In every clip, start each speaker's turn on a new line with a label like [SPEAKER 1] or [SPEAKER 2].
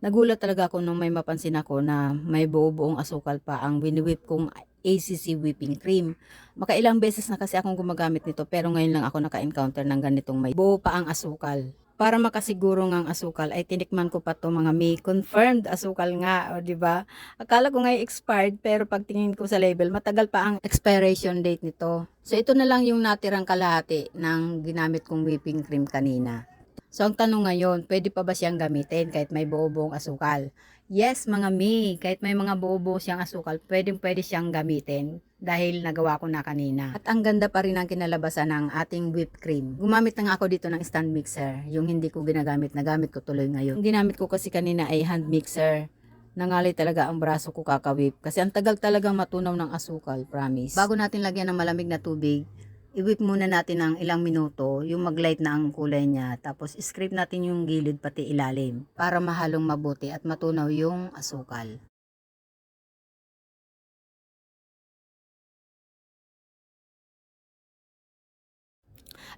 [SPEAKER 1] Nagulat talaga ako nung may mapansin ako na may buo-buong asukal pa ang winiwip kong ACC whipping cream. Makailang beses na kasi akong gumagamit nito pero ngayon lang ako naka-encounter ng ganitong may buo pa ang asukal. Para makasiguro ng asukal ay tinikman ko pa to mga may confirmed asukal nga, o di ba? Akala ko nga expired pero pagtingin ko sa label, matagal pa ang expiration date nito. So ito na lang yung natirang kalahati ng ginamit kong whipping cream kanina. So ang tanong ngayon, pwede pa ba siyang gamitin kahit may buo-buong asukal? Yes, mga mi, kahit may mga buo-buo siyang asukal, pwedeng pwede siyang gamitin dahil nagawa ko na kanina. At ang ganda pa rin ang kinalabasan ng ating whipped cream. Gumamit na nga ako dito ng stand mixer, yung hindi ko ginagamit, nagamit ko tuloy ngayon. Yung ginamit ko kasi kanina ay hand mixer. Nangalay talaga ang braso ko kakawip kasi ang tagal talagang matunaw ng asukal, promise. Bago natin lagyan ng malamig na tubig, i-whip muna natin ng ilang minuto, yung maglight na ang kulay niya, tapos scrape natin yung gilid pati ilalim para mahalong mabuti at matunaw yung asukal.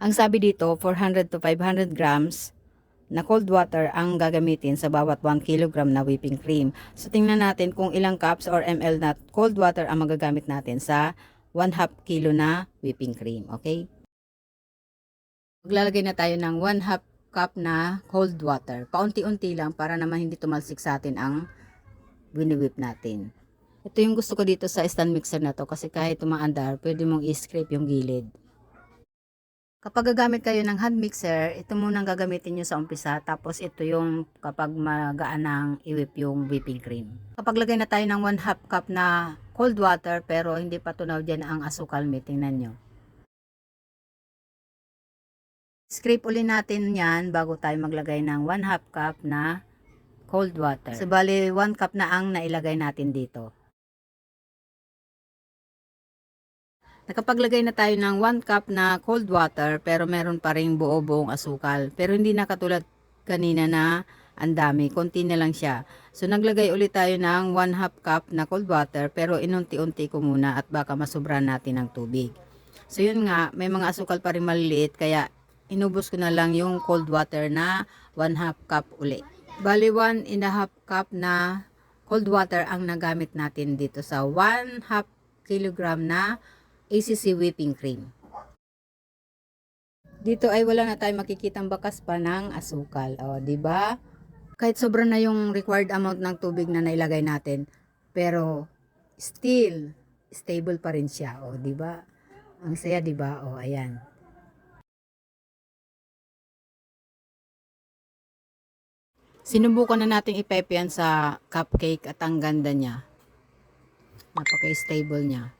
[SPEAKER 1] Ang sabi dito, 400 to 500 grams na cold water ang gagamitin sa bawat 1 kilogram na whipping cream. So tingnan natin kung ilang cups or ml na cold water ang magagamit natin sa 1 half kilo na whipping cream. Okay? Maglalagay na tayo ng 1 half cup na cold water. Paunti-unti lang para naman hindi tumalsik sa atin ang wini-whip natin. Ito yung gusto ko dito sa stand mixer na to kasi kahit tumaandar, pwede mong i-scrape yung gilid. Kapag gagamit kayo ng hand mixer, ito muna ang gagamitin nyo sa umpisa. Tapos ito yung kapag magaan ng i-whip yung whipping cream. Kapag lagay na tayo ng 1 half cup na cold water pero hindi pa tunaw dyan ang asukal may tingnan nyo. Scrape uli natin yan bago tayo maglagay ng 1 half cup na cold water. So bali 1 cup na ang nailagay natin dito. Nakapaglagay na tayo ng 1 cup na cold water pero meron pa rin buo-buong asukal. Pero hindi na katulad kanina na ang dami, konti na lang siya. So naglagay ulit tayo ng 1 half cup na cold water pero inunti-unti ko muna at baka masubra natin ng tubig. So yun nga, may mga asukal pa rin maliliit kaya inubos ko na lang yung cold water na 1 half cup uli. Bali 1 and a half cup na cold water ang nagamit natin dito sa 1 half kilogram na ACC whipping cream. Dito ay wala na tayong makikitang bakas pa ng asukal. O, di ba? Kahit sobra na yung required amount ng tubig na nailagay natin, pero still stable pa rin siya. O, di ba? Ang saya, di ba? O, ayan. Sinubukan na nating ipepe yan sa cupcake at ang ganda niya. Napaka-stable niya.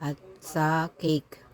[SPEAKER 1] At sa cake.